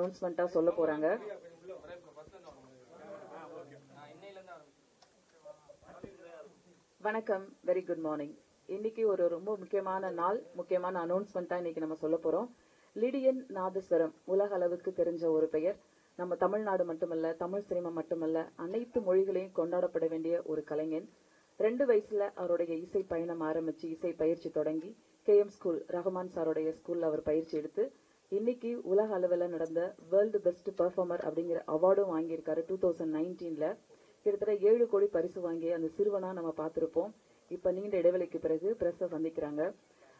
அனௌன்ஸ்மெண்ட்டா சொல்ல போறாங்க. வணக்கம். வெரி குட் மார்னிங் இன்னைக்கு ஒரு ரொம்ப முக்கியமான நாள் முக்கியமான அனௌன்ஸ்மெண்ட்டா இன்னைக்கு நம்ம சொல்ல போறோம். லிடியன் நாதஸ்வரம் உலக அளவுக்கு தெரிஞ்ச ஒரு பெயர். நம்ம தமிழ்நாடு மட்டுமல்ல தமிழ் சினிமா மட்டுமல்ல அனைத்து மொழிகளையும் கொண்டாடப்பட வேண்டிய ஒரு கலைஞன். ரெண்டு வயசுல அவருடைய இசை பயணம் ஆரம்பிச்சு இசை பயிற்சி தொடங்கி கே எம் ஸ்கூல் ரஹ்மான் சாருடைய ஸ்கூல்ல அவர் பயிற்சி எடுத்து இன்னைக்கு உலக அளவில் நடந்த வேர்ல்டு பெஸ்ட் பெர்ஃபார்மர் அப்படிங்கிற அவார்டும் வாங்கியிருக்காரு டூ தௌசண்ட் நைன்டீன்ல கிட்டத்தட்ட ஏழு கோடி பரிசு வாங்கிய அந்த சிறுவனா நம்ம பார்த்துருப்போம். இப்ப நீண்ட இடைவெளிக்கு பிறகு பிரஸ சந்திக்கிறாங்க.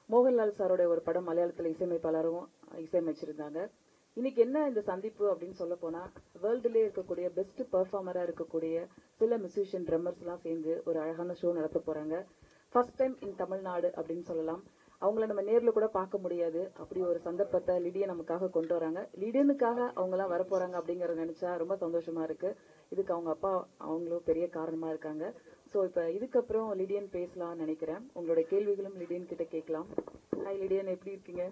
மோகன்லால் சாரோட ஒரு படம் மலையாளத்தில் இசையமைப்பாளரும் இசையமைச்சிருந்தாங்க. இன்னைக்கு என்ன இந்த சந்திப்பு அப்படின்னு சொல்ல போனா வேர்ல்டுலேயே இருக்கக்கூடிய பெஸ்ட் பெர்ஃபார்மரா இருக்கக்கூடிய சில மியூசிஷியன் ட்ரம்மர்ஸ் எல்லாம் சேர்ந்து ஒரு அழகான ஷோ நடத்த போறாங்க. ஃபர்ஸ்ட் டைம் இன் தமிழ்நாடு அப்படின்னு சொல்லலாம். அவங்கள நம்ம நேர்ல கூட பார்க்க முடியாது. அப்படி ஒரு சந்தர்ப்பத்தை லிடியா நமக்காக கொண்டு வராங்க. லிடியனுக்காக அவங்க எல்லாம் வர போறாங்க அப்படிங்கறத நினைச்சா ரொம்ப சந்தோஷமா இருக்கு. இதுக்கு அவங்க அப்பா அவங்களும் பெரிய காரணமா இருக்காங்க. சோ இப்ப இதுக்கப்புறம் லிடியன் பேசலாம்னு நினைக்கிறேன். உங்களோட கேள்விகளும் லிடியன் கிட்ட கேட்கலாம். ஹாய் லிடியன் எப்படி இருக்கீங்க?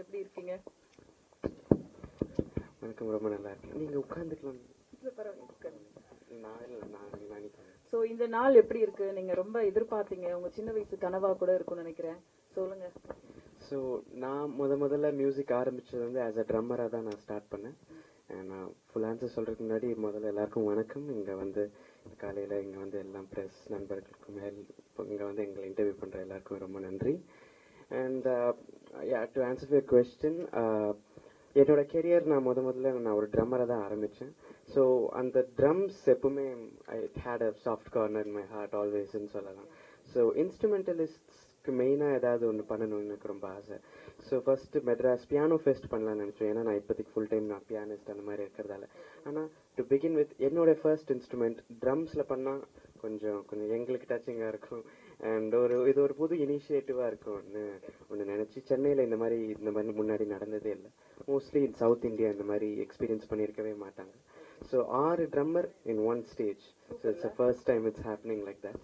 எப்படி இருக்கீங்க? வணக்கம் ரொம்ப நல்லா இருக்கேன். நீங்க உட்காந்துக்கலாம் இல்ல, பரவாயில்ல. நான் இல்லை நான் நினைக்கிறேன் சோ இந்த நாள் எப்படி இருக்கு? நீங்க ரொம்ப எதிர்பார்த்தீங்க. உங்க சின்ன வயசு கனவா கூட இருக்கும்னு நினைக்கிறேன். சொல்லுங்க. ஸோ நான் முத முதல்ல மியூசிக் ஆரம்பிச்சது வந்து ஆஸ் அ ட்ரம்மராக தான் நான் ஸ்டார்ட் பண்ணேன். நான் ஃபுல் ஆன்சர் சொல்றதுக்கு முன்னாடி முதல்ல எல்லாருக்கும் வணக்கம். இங்கே வந்து காலையில் இங்கே வந்து எல்லாம் ப்ரெஸ் நண்பர்களுக்கும் மேல் இங்கே வந்து எங்களை இன்டர்வியூ பண்ணுற எல்லாருக்கும் ரொம்ப நன்றி. And to answer your question என்னோட கெரியர் நான் முத முதல்ல நான் ஒரு ட்ரம்மரை தான் ஆரம்பித்தேன் ஸோ அந்த ட்ரம்ஸ் எப்பவுமே I hate a soft corner my heart ஆல்வேஸ்ன்னு சொல்லலாம் ஸோ இன்ஸ்ட்ருமெண்டலிஸ்ட்ஸ்க்கு மெயினாக ஏதாவது ஒன்று பண்ணணும்னு எனக்கு ரொம்ப ஆசை. So first Madras piano fest பண்ணலாம்னு நினச்சேன். ஏன்னா நான் இப்போதைக்கு ஃபுல் டைம் நான் பியானிஸ்ட் அந்த மாதிரி இருக்கிறதால. ஆனால் டு பிகின் வித் என்னோட ஃபர்ஸ்ட் இன்ஸ்ட்ருமெண்ட் ட்ரம்ஸில் பண்ணால் கொஞ்சம் கொஞ்சம் எங்களுக்கு டச்சிங்காக இருக்கும். அண்ட் ஒரு இது ஒரு புது இனிஷியேட்டிவாக இருக்கும்னு ஒன்று ஒன்று நினச்சி சென்னையில் இந்த மாதிரி இந்த மாதிரி முன்னாடி நடந்ததே இல்லை. மோஸ்ட்லி சவுத் இந்தியா இந்த மாதிரி எக்ஸ்பீரியன்ஸ் பண்ணியிருக்கவே மாட்டாங்க. ஸோ ஆறு drummer in one stage so it's a first time it's happening like that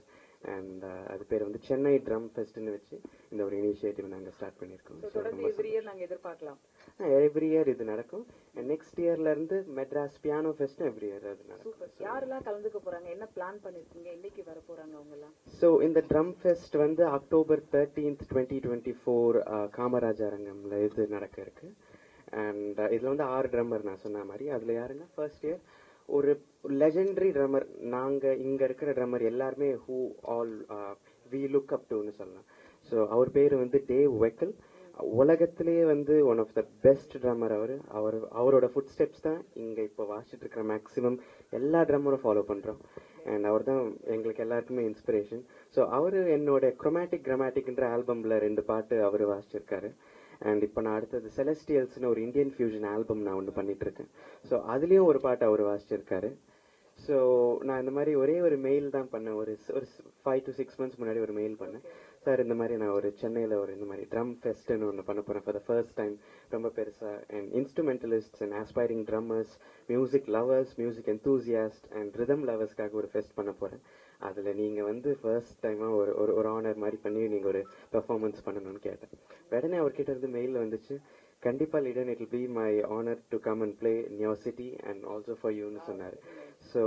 and அது பேர் வந்து சென்னை ட்ரம் ஃபெஸ்ட்னு வச்சு இந்த ஒரு இனிஷியேட்டிவ் நாங்கள் ஸ்டார்ட் பண்ணியிருக்கோம். எவ்ரி இயர் நாங்க எதிர்பார்க்கலாம். எவ்ரி இயர் இது நடக்கும். நெக்ஸ்ட் இயர்ல இருந்து Madras piano fest every year அது நடக்கும். யாரெல்லாம் கலந்துக்க போறாங்க? என்ன பிளான் பண்ணிருக்கீங்க? என்னைக்கு வர போறாங்க அவங்க எல்லாம் ஸோ இந்த ட்ரம் ஃபெஸ்ட் வந்து October thirteenth twenty twenty four Kamaraj அரங்கம்ல இது நடக்க இருக்கு. அண்ட் uh, இதில் வந்து ஆறு ட்ரம்மர் நான் சொன்ன மாதிரி. அதில் யாருன்னா ஃபர்ஸ்ட் இயர் ஒரு லெஜெண்டரி ட்ரம்மர் நாங்கள் இங்கே இருக்கிற ட்ரம்மர் எல்லாருமே who all we look up டுன்னு சொல்லலாம். ஸோ அவர் பேர் வந்து டேவ் வெக்கல் உலகத்திலேயே வந்து one of the best drummer அவர். அவர் அவரோட ஃபுட் ஸ்டெப்ஸ் தான் இங்கே இப்போ வாசிச்சுட்டு இருக்கிற மேக்ஸிமம் எல்லா ட்ரம்மரும் ஃபாலோ பண்ணுறோம் அண்ட் அவர் தான் எங்களுக்கு எல்லாருக்குமே இன்ஸ்பிரேஷன் ஸோ அவர் என்னோட குரோமேட்டிக் கிரமேட்டிக்ன்ற ஆல்பமில் ரெண்டு பாட்டு அவர் வாசிச்சிருக்காரு. அண்ட் இப்போ நான் அடுத்தது செலஸ்டியல்ஸ்னு ஒரு இந்தியன் ஃபியூஷன் ஆல்பம் நான் ஒன்று பண்ணிகிட்டு இருக்கேன் ஸோ அதுலேயும் ஒரு பாட்டு அவர் வாசிச்சிருக்காரு. ஸோ நான் இந்த மாதிரி ஒரே ஒரு மெயில் தான் பண்ணேன். ஒரு ஒரு ஃபைவ் டு சிக்ஸ் மந்த்ஸ் முன்னாடி ஒரு மெயில் பண்ணேன். சார் இந்த மாதிரி நான் ஒரு சென்னையில் ஒரு இந்த மாதிரி ட்ரம் ஃபெஸ்ட்னு ஒன்று பண்ண போகிறேன் ஃபார் த ஃபர்ஸ்ட் டைம் ரொம்ப பெருசாக and instrumentalists and aspiring drummers music lovers music enthusiast and rhythm லவர்ஸ்க்காக ஒரு ஃபெஸ்ட் பண்ண போகிறேன் அதில் நீங்கள் வந்து ஃபர்ஸ்ட் டைமாக ஒரு ஒரு ஒரு ஆனர் மாதிரி பண்ணி நீங்கள் ஒரு பெர்ஃபார்மன்ஸ் பண்ணணும்னு கேட்டேன். உடனே அவர்கிட்ட இருந்து மெயில் வந்துச்சு கண்டிப்பாக Lydian it be my honour to come and play in your city and also for யூன்னு சொன்னார். So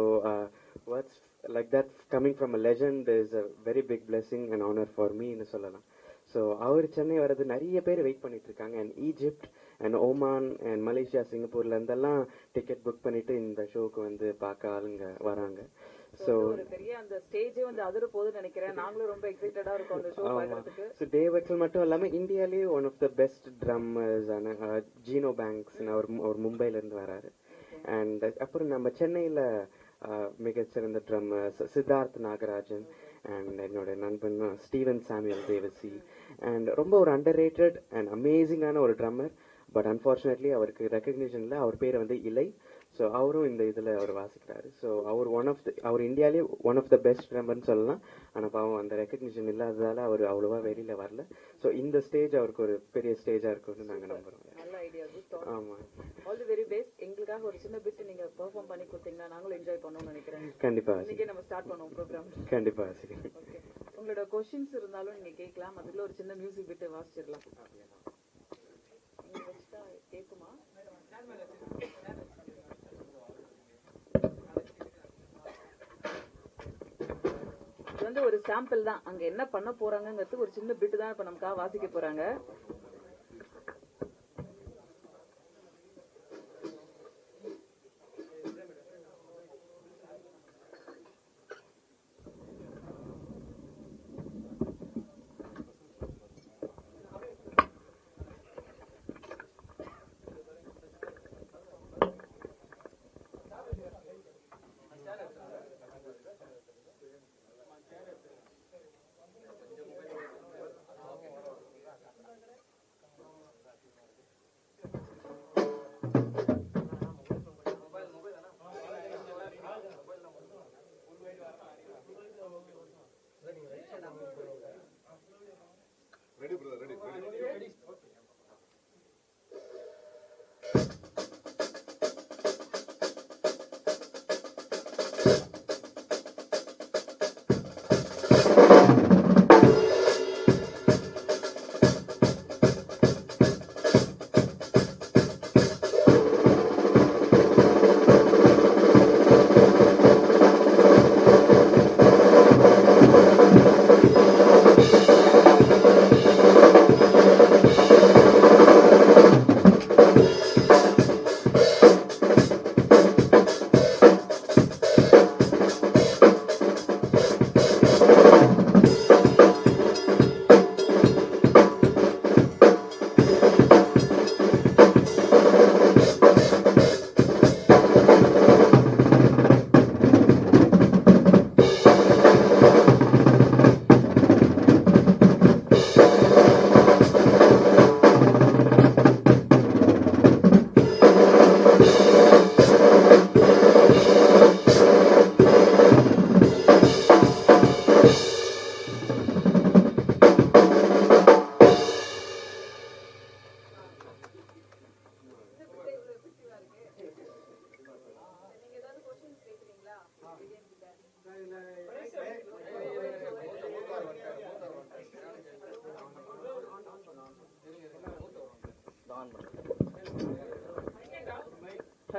what's like that coming from a legend is a very big blessing and honour for மீன்னு சொல்லலாம். So அவர் சென்னை வர்றது நிறைய பேர் wait பண்ணிட்டு இருக்காங்க. And Egypt and Oman and Malaysia சிங்கப்பூர்ல இருந்தெல்லாம் டிக்கெட் புக் பண்ணிட்டு இந்த ஷோக்கு வந்து பார்க்க ஆளுங்க வராங்க. ஒரு பெரிய அந்த ஸ்டேஜே வந்து அதிர போகுதுன்னு நினைக்கிறேன். நாங்களும் ரொம்ப எக்ஸைட்டடா இருக்கோம் அந்த ஷோ பார்க்கறதுக்கு. ஸோ டேவெக்ஸல் மட்டும் இல்லாமல் இந்தியாலேயே one of the best drummers ஆன ஜீனோ பேங்க்ஸ் அவர் அவர் மும்பைல இருந்து வராரு அண்ட் அப்புறம் நம்ம சென்னையில் மிகச்சிறந்த ட்ரம்மர் சித்தார்த் நாகராஜன் அண்ட் என்னோட நண்பன் ஸ்டீவன் சாமுவல் தேவசி. அண்ட் ரொம்ப ஒரு அண்டர் ரேட்டட் அண்ட் அமேசிங்கான ஒரு ட்ரம்மர் பட் அன்ஃபார்ச்சுனேட்லி அவருக்கு ரெக்கக்னிஷன் இல்லை அவர் பேர் வந்து இலை. ஸோ அவரும் இந்த இதில் அவர் வாசிக்கிறாரு. ஸோ அவர் ஒன் ஆஃப் த அவர் இந்தியாலே ஒன் ஆஃப் த பெஸ்ட் ட்ரம்மர்னு சொல்லலாம். ஆனால் பாவம் அந்த ரெக்கக்னிஷன் இல்லாததால அவர் அவ்வளோவா வெளியில் வரல. ஸோ இந்த ஸ்டேஜ் அவருக்கு ஒரு பெரிய ஸ்டேஜாக இருக்கும்னு நாங்கள் நம்புகிறோம் நல்ல ஐடியா ஆமாம் ஆல் தி வெரி பெஸ்ட் எங்களுக்காக ஒரு சின்ன பிட் நீங்க பெர்ஃபார்ம் பண்ணி கொடுத்தீங்கன்னா நாங்களும் என்ஜாய் பண்ணோம்னு நினைக்கிறேன். கண்டிப்பாக இன்னைக்கே நம்ம ஸ்டார்ட் பண்ணுவோம் ப்ரோக்ராம் கண்டிப்பாக சரி ஓகே உங்களோட கொஸ்டின்ஸ் இருந்தாலும் நீங்க கேட்கலாம். அதுல ஒரு சின்ன மியூசிக் விட்டு வாசிச்சிடலாம். நீங்க வச்சுட்டா கேக்குமா இது வந்து ஒரு சாம்பிள் தான். அங்க என்ன பண்ண போறாங்கங்கிறது ஒரு சின்ன பிட்டு தான் இப்ப நமக்காக வாசிக்க போறாங்க.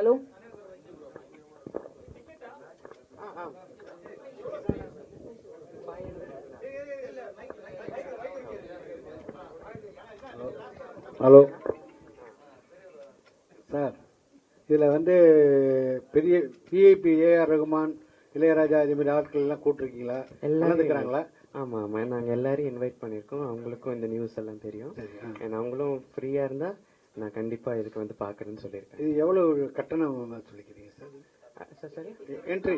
ஹலோ? ஹலோ? சார் இதில் வந்து பெரிய பிஐபி ஏஆர் ரகுமான் இளையராஜா இது மாதிரி ஆட்கள் எல்லாம் கூப்பிட்டுருக்கீங்களா எல்லாரும் கலந்துக்கிறாங்களா ஆமா ஆமா நாங்க எல்லாரையும் இன்வைட் பண்ணிருக்கோம் அவங்களுக்கும் இந்த நியூஸ் எல்லாம் தெரியும். And அவங்களும் ஃப்ரீயா இருந்தா நான் கண்டிப்பா இதுக்கு வந்து பாக்குறேன்னு சொல்லியிருக்கேன். இது எவ்வளவு கட்டணம் சொல்லிக்கிறீங்க சார்? சார் சரி என்ட்ரி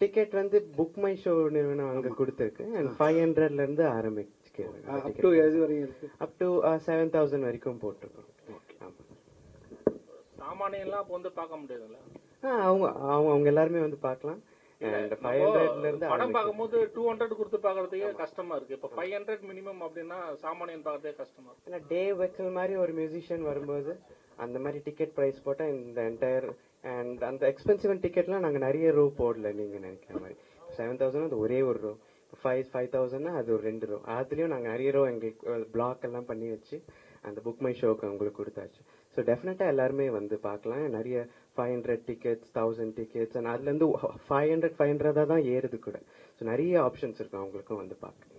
டிக்கெட் வந்து புக் மை ஷோ நிறுவனம் அங்க கொடுத்துருக்கு அண்ட் ஃபைவ் ஹண்ட்ரட்ல இருந்து அப் டு எது அப் டு செவன் தௌசண்ட் வரைக்கும் போட்டிருக்கோம். ஆமா. சாமானியெல்லாம் அப்போ வந்து பார்க்க முடியாதுல்ல ஆ, அவங்க அவங்க அவங்க எல்லாருமே வந்து பார்க்கலாம். படம். பார்க்கும்போது டூ ஹண்ட்ரட் கொடுத்து பார்க்கறதுக்கே கஷ்டமா இருக்கு. இப்போ ஃபைவ் ஹண்ட்ரட் மினிமம் அப்படின்னா சாமானியன் பார்க்கறதே கஷ்டமா இருக்கு. ஏன்னா டே வெச்சல் மாதிரி ஒரு மியூசிஷியன் வரும்போது அந்த மாதிரி டிக்கெட் ப்ரைஸ் போட்டா இந்த என்டையர் அண்ட் அந்த எக்ஸ்பென்சிவ் டிக்கெட்லாம் நாங்க நிறைய ரோ போடல நீங்க நினைக்கிற மாதிரி. செவன் தௌசண்ட் அது ஒரே ஒரு ரோ. ஃபைவ் ஃபைவ் தௌசண்ட்னா அது ஒரு ரெண்டு ரோ. அதுலயும் நாங்க நிறைய ரோ எங்களுக்கு பிளாக் எல்லாம் பண்ணி வச்சு அந்த புக் மை ஷோக்கு உங்களுக்கு கொடுத்தாச்சு. ஸோ டெஃபினட்டா எல்லாருமே வந்து பார்க்கலாம். நிறைய five hundred tickets thousand tickets and அதுல இருந்து ஃபைவ் ஹண்ட்ரட் ஃபைவ் ஹண்ட்ரடா தான் ஏறுது கூட. ஸோ நிறைய ஆப்ஷன்ஸ் இருக்கு. அவங்களுக்கும் வந்து பார்க்கலாம்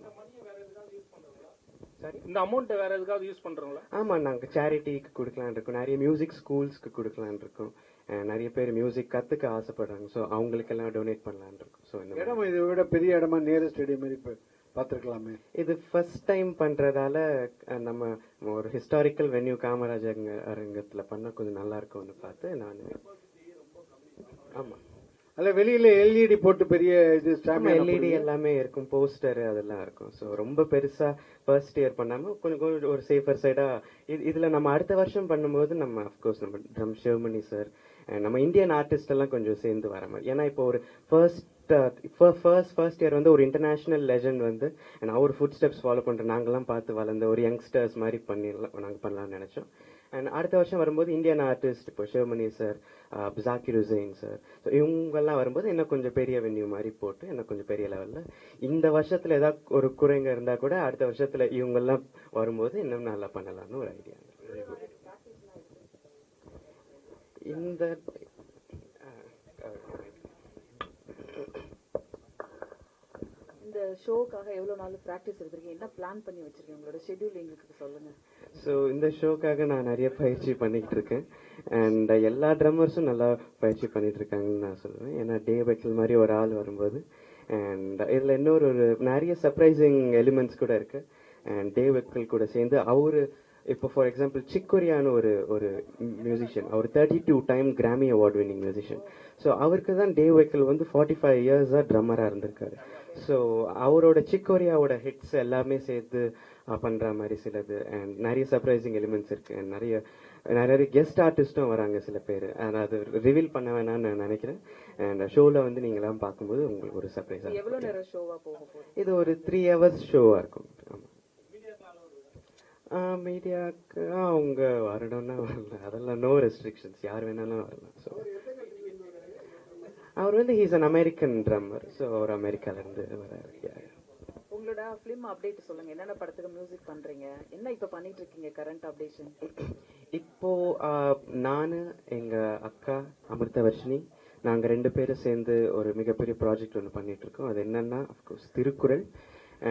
இந்த அமௌண்ட் வேற எதுக்காவது யூஸ் பண்றீங்களா ஆமா நாங்க சேரிட்டிக்கு கொடுக்கலாம்னு இருக்கோம். நிறைய மியூசிக் ஸ்கூல்ஸ்க்கு கொடுக்கலாம்னு இருக்கோம். நிறைய பேர் மியூசிக் கத்துக்க ஆசைப்படுறாங்க. ஸோ அவங்களுக்கெல்லாம் டொனேட் பண்ணலாம்னு இருக்கோம். ஸோ. இடம் இதை விட பெரிய இடமா நேரு ஸ்டேடியம் மாதிரி பார்த்துருக்கலாமே. இது ஃபர்ஸ்ட் டைம் பண்றதால அஹ் நம்ம ஒரு ஹிஸ்டாரிக்கல் வென்யூ காமராஜர் அரங்கத்துல பண்ண கொஞ்சம் நல்லா இருக்கும்னு பார்த்து நான் ஆமா. அதில் வெளியில எல்இடி போட்டு பெரிய இது எல்இடி எல்லாமே இருக்கும் போஸ்டர் அதெல்லாம் இருக்கும். ஸோ ரொம்ப பெருசா ஃபர்ஸ்ட் இயர் பண்ணாம கொஞ்சம் கொஞ்சம் ஒரு சேஃபர் சைடா இதுல நம்ம அடுத்த வருஷம் பண்ணும்போது நம்ம அஃப்கோர்ஸ் நம்ம ட்ரம் ஷிவமணி சார் நம்ம இந்தியன் ஆர்டிஸ்ட் எல்லாம் கொஞ்சம் சேர்ந்து வர மாதிரி. ஏன்னா இப்போ ஒரு first first first first year வந்து ஒரு இன்டர்நேஷனல் லெஜண்ட் வந்து அண்ட் அவர் ஃபுட் ஸ்டெப்ஸ் ஃபாலோ பண்ணுற நாங்களாம் பார்த்து வளர்ந்த ஒரு யங்ஸ்டர்ஸ் மாதிரி பண்ணிடலாம் நாங்கள் பண்ணலாம்னு நினச்சோம். அண்ட் அடுத்த வருஷம் வரும்போது இந்தியன் ஆர்டிஸ்ட் இப்போ Sivamani sir Zakir Hussain sir so இவங்கெல்லாம் வரும்போது என்ன கொஞ்சம் பெரிய வென்யூ மாதிரி போட்டு என்ன கொஞ்சம் பெரிய லெவலில் இந்த வருஷத்தில் ஏதாவது ஒரு குறைங்க இருந்தால் கூட அடுத்த வருஷத்தில் இவங்கெல்லாம் வரும்போது இன்னும் நல்லா பண்ணலாம்னு ஒரு ஐடியா இந்த இந்த ஷோக்காக எவ்வளவு நாள் பிராக்டிஸ் எடுத்திருக்கீங்க? என்ன பிளான் பண்ணி வச்சிருக்கீங்க? உங்களோட ஷெட்யூல் எங்களுக்கு சொல்லுங்க. ஸோ இந்த ஷோக்காக நான் நிறைய பயிற்சி பண்ணிட்டு இருக்கேன். அண்ட் எல்லா ட்ரம்மர்ஸும் நல்லா பயிற்சி பண்ணிட்டு இருக்காங்கன்னு நான் சொல்லுவேன் ஏன்னா டே வெக்கல் மாதிரி ஒரு ஆள் வரும்போது அண்ட் இதில் இன்னொரு ஒரு நிறைய சர்ப்ரைசிங் எலிமெண்ட்ஸ் கூட இருக்கு. அண்ட் டே வெக்கல் கூட சேர்ந்து அவர் இப்போ ஃபார் எக்ஸாம்பிள் சிக்கொரியான்னு ஒரு ஒரு மியூசிஷியன் அவர் thirty two time Grammy award winning musician so அவருக்கு தான் டே வெக்கல் வந்து ஃபார்ட்டி ஃபைவ் இயர்ஸாக ட்ரம்மராக இருந்திருக்காரு. ஸோ அவரோட சிக்கோரியாவோட ஹிட்ஸ் எல்லாமே சேர்த்து பண்ற மாதிரி சிலது. அண்ட் நிறைய சர்ப்ரைசிங் எலிமெண்ட்ஸ் இருக்கு. And நிறைய நிறைய கெஸ்ட் ஆர்டிஸ்டும் வராங்க சில பேர். அது ரிவீல் பண்ண வேணாம்னு நான் நினைக்கிறேன். அண்ட் ஷோவில் வந்து நீங்களாம் பார்க்கும்போது உங்களுக்கு ஒரு சர்ப்ரைஸ் இது எவ்வளவு நேரம் ஷோவா போக போகுது? இது ஒரு த்ரீ ஹவர்ஸ் ஷோவாக இருக்கும். ஆமாம் மீடியாவுக்கு அவங்க வரணும்னா வரலாம் அதெல்லாம் நோ ரெஸ்ட்ரிக்ஷன்ஸ் யார் வேணாலும் வரலாம். ஸோ அவர் வந்து he's an American drummer so அவர் அமெரிக்கால இருந்து வராரு. உங்களோட ஃபிலிம் அப்டேட் சொல்லுங்க. என்னென்ன படத்துக்கு மியூசிக் பண்றீங்க? என்ன இப்ப பண்ணிட்டு இருக்கீங்க கரண்ட் அப்டேஷன் இப்போ நான் எங்க அக்கா அமிர்தவர்ஷினி நாங்க ரெண்டு பேரும் சேர்ந்து ஒரு மிகப்பெரிய ப்ராஜெக்ட் ஒன்று பண்ணிட்டு இருக்கோம் அது என்னன்னா அஃப்கோர்ஸ் திருக்குறள்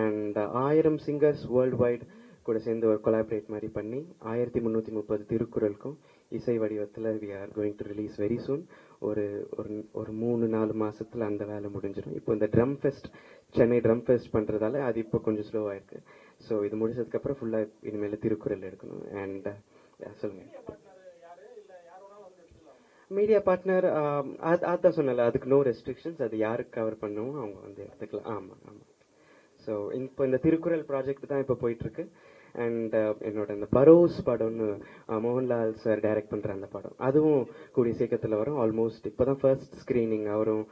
அண்ட் ஆயிரம் சிங்கர்ஸ் வேர்ல்டு வைட் கூட சேர்ந்து ஒரு கொலாபரேட் மாதிரி பண்ணி ஆயிரத்தி முந்நூற்றி முப்பது திருக்குறளுக்கும் இசை வடிவத்தில் we are going to release very soon ஒரு ஒரு ஒரு மூணு நாலு மாதத்தில் அந்த வேலை முடிஞ்சிடும் இப்போ இந்த drum fest Chennai drum fest பண்ணுறதால அது இப்போ கொஞ்சம் ஸ்லோவாகிருக்கு ஸோ இது முடிச்சதுக்கப்புறம் ஃபுல்லாக இனிமேல் திருக்குறள் எடுக்கணும். அண்ட் சொல்லுங்கள் மீடியா பார்ட்னர் அதான் சொன்னல அதுக்கு நோ ரெஸ்ட்ரிக்ஷன்ஸ் அது யாருக்கு கவர் பண்ணவும் அவங்க வந்து எடுத்துக்கலாம். ஆமாம் ஆமாம் ஸோ இப்போ இந்த திருக்குறள் ப்ராஜெக்ட் தான் இப்போ போயிட்டுருக்கு அண்ட் என்னோட இந்த பரோஸ் படம்னு மோகன்லால் சார் டைரக்ட் பண்ற அந்த படம். அதுவும் கூடிய சீக்கிரத்தில் வரும். ஆல்மோஸ்ட் இப்போதான் ஃபர்ஸ்ட் ஸ்க்ரீனிங் அவரும்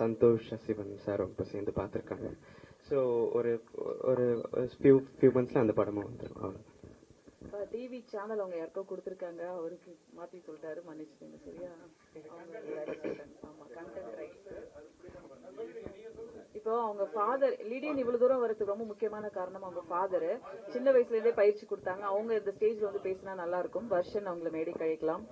சந்தோஷ் சிவன் சாரும் இப்போ சேர்ந்து பார்த்துருக்காங்க. ஸோ ஒரு ஒரு ஃபியூ ஃபியூ மந்த்ஸில் அந்த படமும் வந்துடும் அவ்வளோ டிவி சேனல் அவங்க யாருக்கோ கொடுத்துருக்காங்க. அவருக்கு மாத்தி சொல்லிட்டாரு மன்னிச்சுக்கோங்க சரியா? அவங்க வேற சொல்லிட்டாங்க. ஆமா கண்டென்ட் ரைட்ஸ் ஸோ அவங்க ஃபாதர் லிடியன் இவ்வளவு தூரம் வரதுக்கு ரொம்ப முக்கியமான காரணம் அவங்க ஃபாதர் சின்ன வயசுல இருந்தே பயிற்சி கொடுத்தாங்க. அவங்க இந்த ஸ்டேஜ்ல வந்து பேசினா நல்லா இருக்கும். வருஷன் அவங்கள மேடை கழிக்கலாம்.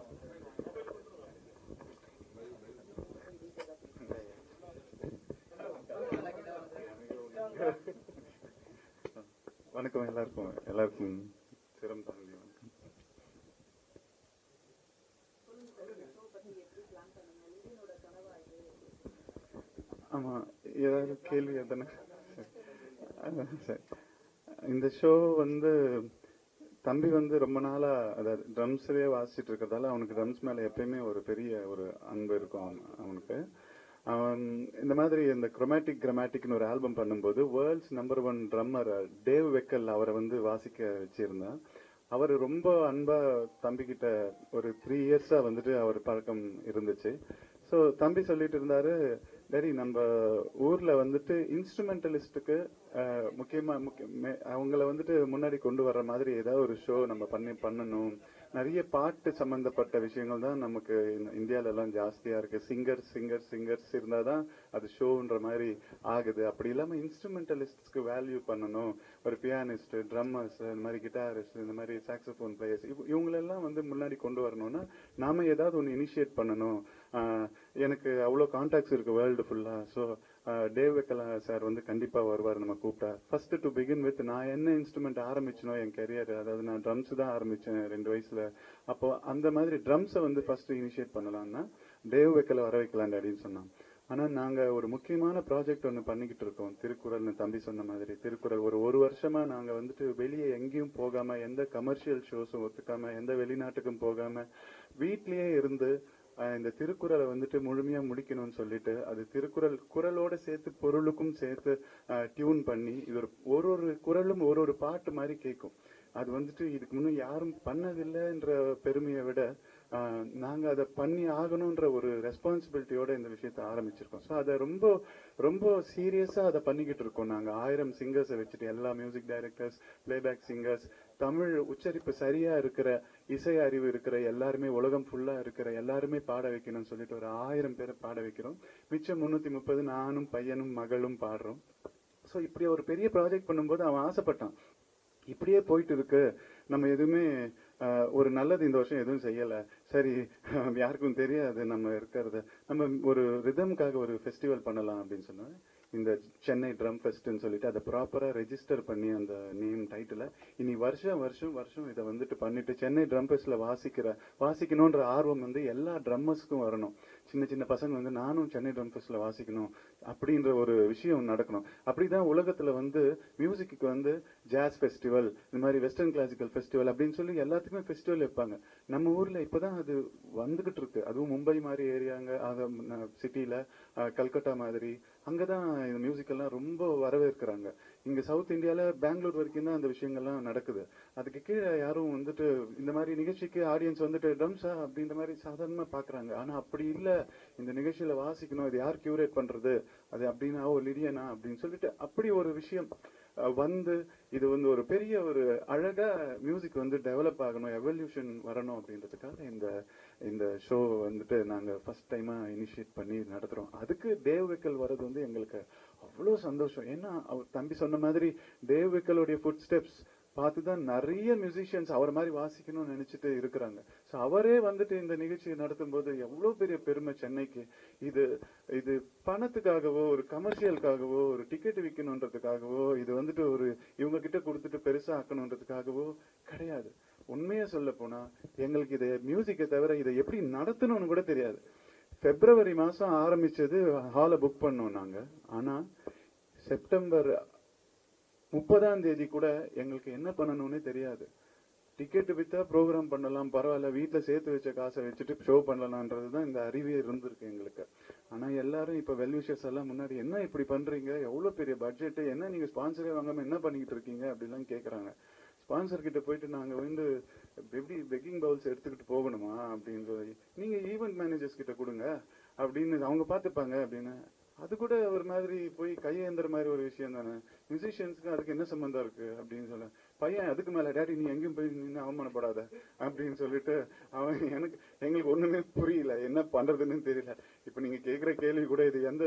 வணக்கம் எல்லாருக்கும். எல்லாருக்கும் சிரம் தாண்டி வணக்கம். ஆமா ஏதாவது கேள்வி எதனா இந்த ஷோ வந்து தம்பி வந்து ரொம்ப நாளா அதாவது ட்ரம்ஸ்லயே வாசிச்சுட்டு இருக்கிறதால அவனுக்கு ட்ரம்ஸ் மேல எப்பயுமே ஒரு பெரிய ஒரு அன்பு இருக்கும் அவன்- அவனுக்கு. அவன் இந்த மாதிரி இந்த குரோமேட்டிக் கிரமேட்டிக்னு ஒரு ஆல்பம் பண்ணும்போது world's number one drummer Dave Weckl அவரை வந்து வாசிக்க வச்சிருந்தான் அவர் ரொம்ப அன்பா தம்பி கிட்ட ஒரு த்ரீ இயர்ஸா வந்துட்டு அவர் பழக்கம் இருந்துச்சு. ஸோ தம்பி சொல்லிட்டு இருந்தாரு டேடி நம்ம ஊர்ல வந்துட்டு இன்ஸ்ட்ருமெண்டலிஸ்டுக்கு முக்கியமா முக்கிய- மே- அவங்கள வந்துட்டு முன்னாடி கொண்டு வர்ற மாதிரி ஏதாவது ஒரு ஷோ நம்ம பண்ணி பண்ணணும். நிறைய பாட்டு சம்பந்தப்பட்ட விஷயங்கள் தான் நமக்கு இந்த இந்தியால எல்லாம் ஜாஸ்தியா இருக்கு. சிங்கர் சிங்கர் சிங்கர்ஸ் இருந்தாதான் அது ஷோன்ற மாதிரி ஆகுது. அப்படி இல்லாம இன்ஸ்ட்ருமெண்டலிஸ்ட்ஸ்க்கு வேல்யூ பண்ணணும். ஒரு பியானிஸ்ட் ட்ரம்மர்ஸ் இந்த மாதிரி கிட்டாரிஸ்ட் இந்த மாதிரி சாக்ஸோஃபோன் பிளேயர்ஸ் இவங்களெல்லாம் வந்து முன்னாடி கொண்டு வரணும்னா நாம ஏதாவது ஒன்று இனிஷியேட் பண்ணணும். எனக்கு அவ்வளோ கான்டாக்ட்ஸ் இருக்கு வேர்ல்டு ஃபுல்லா ஸோ டேவ் வெக்கலா சார் வந்து கண்டிப்பாக வருவார் நம்ம கூப்பிட்டா. ஃபர்ஸ்ட் டு பிகின் வித் நான் என்ன இன்ஸ்ட்ருமெண்ட் ஆரம்பிச்சனோ என் கெரியர் அதாவது நான் ட்ரம்ஸ் தான் ஆரம்பித்தேன் ரெண்டு வயசில். அப்போ அந்த மாதிரி ட்ரம்ஸை வந்து ஃபர்ஸ்ட் இனிஷியேட் பண்ணலாம்னா டேவ் வெக்கலை வர வைக்கலாம் அப்படின்னு சொன்னான். ஆனால் நாங்கள் ஒரு முக்கியமான ப்ராஜெக்ட் ஒன்று பண்ணிக்கிட்டு இருக்கோம். திருக்குறள்னு தம்பி சொன்ன மாதிரி. திருக்குறள் ஒரு ஒரு வருஷமாக நாங்கள் வந்துட்டு வெளியே எங்கேயும் போகாமல் எந்த கமர்ஷியல் ஷோஸும் ஒத்துக்காமல் எந்த வெளிநாட்டுக்கும் போகாம வீட்லேயே இருந்து இந்த திருக்குறளை வந்துட்டு முழுமையா முடிக்கணும்னு சொல்லிட்டு அது திருக்குறள் குறளோட சேர்த்து பொருளுக்கும் சேர்த்து டியூன் பண்ணி இது ஒரு ஒரு ஒரு குறளும் ஒரு ஒரு பாட்டு மாதிரி கேட்கும் அது வந்துட்டு இதுக்கு முன்ன யாரும் பண்ணதில்லைன்ற பெருமையை விட ஆஹ், நாங்க அதை பண்ணி ஆகணும்ன்ற ஒரு ரெஸ்பான்சிபிலிட்டியோட இந்த விஷயத்த ஆரம்பிச்சிருக்கோம். ஸோ அதை ரொம்ப ரொம்ப சீரியஸா அதை பண்ணிக்கிட்டு இருக்கோம் நாங்க. ஆயிரம் சிங்கர்ஸை வச்சுட்டு எல்லா music directors playback singers Tamil உச்சரிப்பு சரியா இருக்கிற இசை அறிவு இருக்கிற எல்லாருமே உலகம் ஃபுல்லா இருக்கிற எல்லாருமே பாட வைக்கணும்னு சொல்லிட்டு ஒரு ஆயிரம் பேரை பாட வைக்கிறோம். மிச்சம் முன்னூத்தி முப்பது நானும் பையனும் மகளும் பாடுறோம். ஸோ இப்படி ஒரு பெரிய ப்ராஜெக்ட் பண்ணும்போது அவன் ஆசைப்பட்டான். இப்படியே போயிட்டு இருக்கு. நம்ம எதுவுமே ஒரு நல்லது இந்த வருஷம் எதுவும் செய்யல. சரி யாருக்கும் தெரியாது நம்ம இருக்கிறது. நம்ம ஒரு ரிதம்காக ஒரு ஃபெஸ்டிவல் பண்ணலாம் அப்படின்னு சொன்னேன் இந்த சென்னை ட்ரம் ஃபெஸ்ட்னு சொல்லிட்டு அதை ப்ராப்பரா ரெஜிஸ்டர் பண்ணி அந்த நேம் டைட்டில இனி வருஷம் வருஷம் வருஷம் இதை வந்துட்டு பண்ணிட்டு சென்னை ட்ரம் ஃபெஸ்ட்ல வாசிக்கிற வாசிக்கணும்ன்ற ஆர்வம் வந்து எல்லா ட்ரம்மர்ஸ்க்கும் வரணும். சின்ன சின்ன பசங்க வந்து நானும் சென்னை ட்ரம் ஃபெஸ்ட்ல வாசிக்கணும். அப்படின்ற ஒரு விஷயம் நடக்கணும். அப்படிதான் உலகத்துல வந்து மியூசிக்கு வந்து ஜாஸ் ஃபெஸ்டிவல் இந்த மாதிரி வெஸ்டர்ன் கிளாசிக்கல் ஃபெஸ்டிவல் அப்படின்னு சொல்லி எல்லாத்துக்குமே ஃபெஸ்டிவல் வைப்பாங்க. நம்ம ஊர்ல இப்பதான் அது வந்துகிட்டு இருக்கு. அதுவும் மும்பை மாதிரி ஏரியாங்க அது சிட்டில கல்கட்டா மாதிரி அங்கதான் இந்த மியூசிக் எல்லாம் ரொம்ப வரவேற்கிறாங்க. இங்க சவுத் இந்தியால பெங்களூர் வரைக்கும் தான் அந்த விஷயங்கள்லாம் நடக்குது. அதுக்கு கீழே யாரும் வந்துட்டு இந்த மாதிரி நிகழ்ச்சிக்கு ஆடியன்ஸ் வந்துட்டு ட்ரம்ஸா அப்படின்ற மாதிரி சாதாரணமா பாக்குறாங்க. ஆனா அப்படி இல்ல. இந்த நிகழ்ச்சியில வாசிக்கணும் இது யார் கியூரேட் பண்றது? அது அப்படின்னா ஓ லிடியனா அப்படின்னு சொல்லிட்டு அப்படி ஒரு விஷயம் வந்து இது வந்து ஒரு பெரிய ஒரு அழகா மியூசிக் வந்து டெவலப் ஆகணும் எவல்யூஷன் வரணும் அப்படின்றதுக்காக இந்த இந்த ஷோ வந்துட்டு நாங்க ஃபர்ஸ்ட் டைமா இனிஷியேட் பண்ணி நடத்துறோம். அதுக்கு தேவ் விக்கல் வர்றது வந்து எங்களுக்கு அவ்வளோ சந்தோஷம். ஏன்னா அவர் தம்பி சொன்ன மாதிரி தேவ் விக்கலுடைய ஃபுட் ஸ்டெப்ஸ் பார்த்து தான் நிறைய மியூசிஷியன்ஸ் அவர் மாதிரி வாசிக்கணும்னு நினைச்சிட்டு இருக்கிறாங்க. ஸோ அவரே வந்துட்டு இந்த நிகழ்ச்சியை நடத்தும் போது எவ்வளோ பெரிய பெருமை சென்னைக்கு. இது இது பணத்துக்காகவோ ஒரு கமர்ஷியலுக்காகவோ ஒரு டிக்கெட் விற்கணுன்றதுக்காகவோ இது வந்துட்டு ஒரு இவங்க கிட்ட கொடுத்துட்டு பெருசா ஆக்கணுன்றதுக்காகவோ கிடையாது. உண்மையா சொல்ல போனா எங்களுக்கு இதை மியூசிக்கை தவிர இதை எப்படி நடத்தணும்னு கூட தெரியாது. பிப்ரவரி மாசம் ஆரம்பிச்சது ஹாலை புக் பண்ணோம் நாங்க. ஆனா செப்டம்பர் முப்பதாம் தேதி கூட எங்களுக்கு என்ன பண்ணணும்னே தெரியாது. டிக்கெட் வித்தா ப்ரோக்ராம் பண்ணலாம் பரவாயில்ல வீட்டில் சேர்த்து வச்ச காசை வச்சுட்டு ஷோ பண்ணலாம்ன்றது தான் இந்த அறிவே இருந்திருக்கு எங்களுக்கு. ஆனால் எல்லாரும் இப்போ வெல்விஷஸ் எல்லாம் முன்னாடி என்ன இப்படி பண்ணுறீங்க எவ்வளோ பெரிய பட்ஜெட்டு என்ன நீங்கள் ஸ்பான்சரே வாங்காமல் என்ன பண்ணிக்கிட்டு இருக்கீங்க? அப்படிலாம் கேட்குறாங்க ஸ்பான்சர் கிட்ட போயிட்டு நாங்கள் வந்து எப்படி பெக்கிங் பவுல்ஸ் எடுத்துக்கிட்டு போகணுமா? அப்படின்னு சொல்லி நீங்கள் ஈவெண்ட் மேனேஜர்ஸ் கிட்ட கொடுங்க அப்படின்னு அவங்க பார்த்துப்பாங்க அப்படின்னு. அது கூட ஒரு மாதிரி போய் கையேந்திர மாதிரி ஒரு விஷயம் தானே. மியூசிஷியன்ஸ்க்கு அதுக்கு என்ன சம்மந்தம் இருக்கு? அப்படின்னு சொல்ல. பையன் அதுக்கு மேல டேடி நீ எங்கேயும் போய் நின்று அவமானப்படாத. அப்படின்னு சொல்லிட்டு அவன் எனக்கு எங்களுக்கு ஒண்ணுமே புரியல. என்ன பண்றதுன்னு தெரியல. இப்ப நீங்க கேக்குற கேள்வி கூட இது எந்த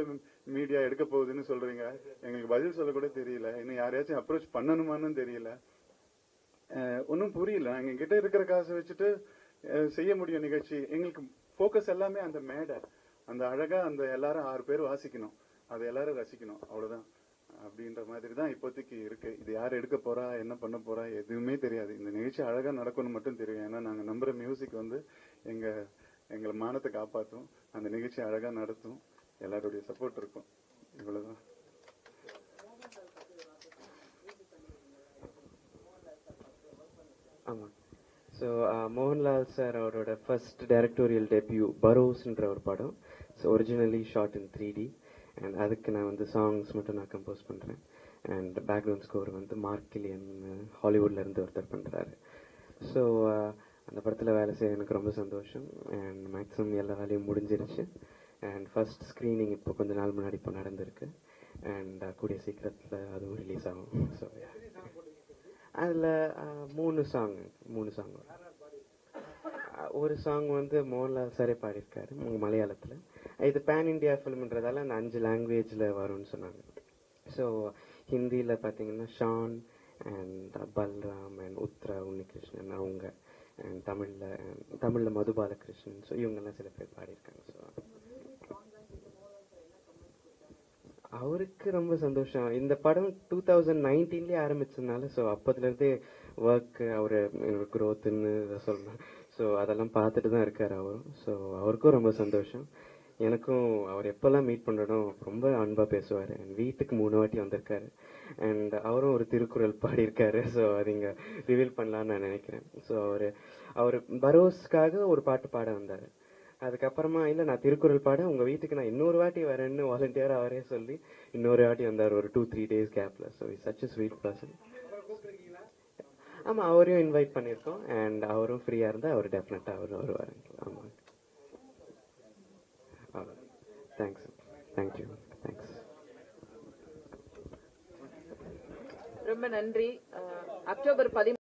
மீடியா எடுக்க போகுதுன்னு சொல்றீங்க? எங்களுக்கு பதில் சொல்ல கூட தெரியல. இன்னும் யாரையாச்சும் அப்ரோச் பண்ணணுமான்னு தெரியல. ஒன்றும் புரியல. எங்க கிட்ட இருக்கிற காசை வச்சுட்டு அஹ், செய்ய முடியும் நிகழ்ச்சி. எங்களுக்கு ஃபோக்கஸ் எல்லாமே அந்த மேடை. அந்த அழகா அந்த எல்லாரும் ஆறு பேர் வாசிக்கணும். அதை எல்லாரும் ரசிக்கணும். அவ்வளவுதான். அப்படின்ற மாதிரி தான் இப்போதைக்கு இருக்கு. இது யார் எடுக்க போறா என்ன பண்ண போறா எதுவுமே தெரியாது. இந்த நிகழ்ச்சி அழகா நடக்கும்னு மட்டும் தெரியும். ஏன்னா நாங்க நம்புற மியூசிக் வந்து எங்க எங்களை மானத்தை காப்பாற்றும் அந்த நிகழ்ச்சி அழகா நடத்தும். எல்லாருடைய சப்போர்ட் இருக்கும். இவ்வளவுதான். ஆமாம் ஸோ மோகன்லால் சார் அவரோட ஃபர்ஸ்ட் டைரக்டோரியல் டெபியூ பரோஸ்ன்ற ஒரு படம். So originally shot in three D and அதுக்கு நான் வந்து சாங்ஸ் மட்டும் நான் கம்போஸ் பண்ணுறேன் அண்ட் பேக்ரவுண்ட் ஸ்கோர் வந்து மார்க் கிலியன் ஹாலிவுட்ல இருந்து ஒருத்தர் பண்ணுறாரு ஸோ அந்த படத்தில் வேலை செய்ய எனக்கு ரொம்ப சந்தோஷம். அண்ட் மேக்ஸிமம் எல்லா வேலையும் முடிஞ்சிருச்சு. அண்ட் ஃபர்ஸ்ட் ஸ்க்ரீனிங் இப்போ கொஞ்ச நாள் முன்னாடி இப்போ நடந்திருக்கு. அண்ட் கூடிய சீக்கிரத்தில் அதுவும் ரிலீஸ் ஆகும். ஸோ அதில் மூணு சாங் மூணு சாங் ஒரு சாங் வந்து மோகன்லால் சாரே பாடியிருக்காரு மலையாளத்துல. இது பேன் இண்டியா ஃபிலிம்ன்றதால அந்த அஞ்சு லாங்குவேஜில் வரும்னு சொன்னாங்க. ஸோ ஹிந்தியில் பார்த்தீங்கன்னா ஷான் அண்ட் பல்ராம் அண்ட் உத்ரா உன்னிகிருஷ்ணன் அவங்க அண்ட் தமிழில் தமிழில் மது பாலகிருஷ்ணன் ஸோ இவங்கெல்லாம் சில பேர் பாடியிருக்காங்க. ஸோ அவருக்கு ரொம்ப சந்தோஷம். இந்த படம் டூ தௌசண்ட் நைன்டீன்லேயே ஆரம்பிச்சதுனால ஸோ அப்போதுலேருந்தே ஒர்க் அவர் க்ரோத்துன்னு சொல்லணும் ஸோ அதெல்லாம் பார்த்துட்டு தான் இருக்கார் அவரும். ஸோ அவருக்கும் ரொம்ப சந்தோஷம். எனக்கும் அவர் எப்போல்லாம் மீட் பண்ணுறோம் ரொம்ப அன்பாக பேசுவார். என் வீட்டுக்கு மூணு வாட்டி வந்திருக்காரு. அண்ட் அவரும் ஒரு திருக்குறள் பாடியிருக்காரு. ஸோ அது இங்கே ரிவீல் பண்ணலான்னு நான் நினைக்கிறேன். ஸோ அவர் அவர் பரோஸ்க்காக ஒரு பாட்டு பாட வந்தார். அதுக்கப்புறமா இல்லை நான் திருக்குறள் பாட உங்கள் வீட்டுக்கு நான் இன்னொரு வாட்டி வரேன்னு வாலண்டியர் அவரே சொல்லி இன்னொரு வாட்டி வந்தார் ஒரு டூ த்ரீ டேஸ் கேப்பில் so is such sweet person ஆமாம் அவரையும் இன்வைட் பண்ணியிருக்கோம். அண்ட் அவரும் ஃப்ரீயாக இருந்தால் அவர் டெஃபினட்டாக அவர் வருவாரு. ஆமா தேங்க்ஸ் தேங்க்யூ தேங்க்ஸ் ரொம்ப நன்றி அஹ், அக்டோபர் பதிமூணு